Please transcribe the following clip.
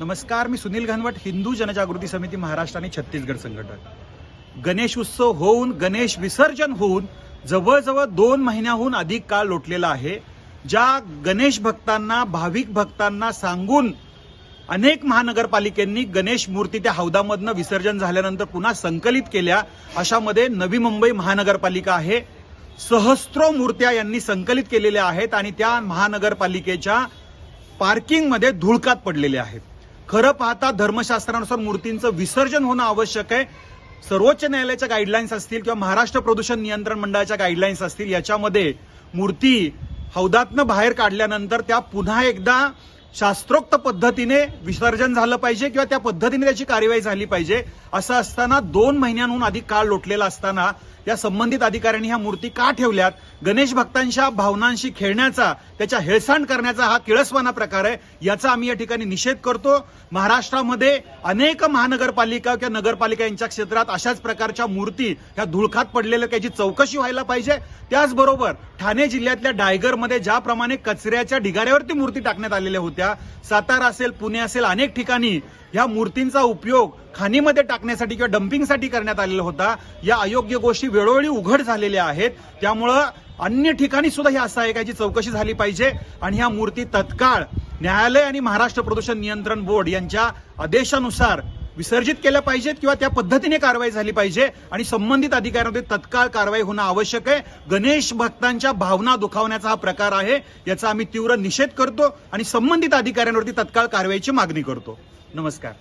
नमस्कार मी सुनील घनवट हिंदू जनजागृती समिती महाराष्ट्र आणि छत्तीसगड संघटक. गणेश उत्सव होऊन गणेश विसर्जन होऊन जवळजवळ दोन महिन्याहून अधिक काळ लोटलेला आहे ज्या गणेश भक्तांना भाविक भक्तांना सांगून अनेक महानगरपालिकेंनी गणेश मूर्ती त्या हौदामधनं विसर्जन झाल्यानंतर पुन्हा संकलित केल्या अशामध्ये नवी मुंबई महानगरपालिका आहे. सहस्त्रो मूर्त्या यांनी संकलित केलेल्या आहेत आणि त्या महानगरपालिकेच्या पार्किंगमध्ये धुळकात पडलेल्या आहेत. खरं पाहता धर्मशास्त्रानुसार मूर्तींचं विसर्जन होणं आवश्यक आहे. सर्वोच्च न्यायालयाच्या गाईडलाईन्स असतील किंवा महाराष्ट्र प्रदूषण नियंत्रण मंडळाच्या गाईडलाईन्स असतील याच्यामध्ये मूर्ती हौदातनं बाहेर काढल्यानंतर त्या पुन्हा एकदा शास्त्रोक्त पद्धतीने विसर्जन झालं पाहिजे किंवा त्या पद्धतीने त्याची कार्यवाही झाली पाहिजे. असं असताना दोन महिन्यांहून अधिक काळ लोटलेला असताना या संबंधित अधिकाऱ्यांनी ह्या मूर्ती का ठेवल्यात? गणेश भक्तांच्या भावनांशी खेळण्याचा त्याच्या हेळसांड करण्याचा हा किळसवाना प्रकार आहे याचा आम्ही या ठिकाणी निषेध करतो. महाराष्ट्रामध्ये अनेक महानगरपालिका किंवा नगरपालिका यांच्या क्षेत्रात अशाच प्रकारच्या मूर्ती ह्या धुळखात पडलेल्या त्याची चौकशी व्हायला पाहिजे. त्याचबरोबर ठाणे जिल्ह्यातल्या डायगरमध्ये ज्याप्रमाणे कचऱ्याच्या ढिगाऱ्यावरती मूर्ती टाकण्यात आलेल्या होत्या सातारा असेल पुणे असेल अनेक ठिकाणी ह्या मूर्तींचा उपयोग खाणीमध्ये टाकण्यासाठी किंवा डम्पिंगसाठी करण्यात आलेला होता. या अयोग्य गोष्टी वेळोवेळी उघड झालेल्या आहेत. त्यामुळं अन्य ठिकाणी सुद्धा ही असं आहे का चौकशी झाली पाहिजे. आणि ह्या मूर्ती तत्काळ न्यायालय आणि महाराष्ट्र प्रदूषण नियंत्रण बोर्ड यांच्या आदेशानुसार विसर्जित केल्या पाहिजेत किंवा त्या पद्धतीने कारवाई झाली पाहिजे. आणि संबंधित अधिकाऱ्यांमध्ये तत्काळ कारवाई होणं आवश्यक आहे. गणेश भक्तांच्या भावना दुखावण्याचा हा प्रकार आहे याचा आम्ही तीव्र निषेध करतो आणि संबंधित अधिकाऱ्यांवरती तत्काळ कारवाईची मागणी करतो. नमस्कार.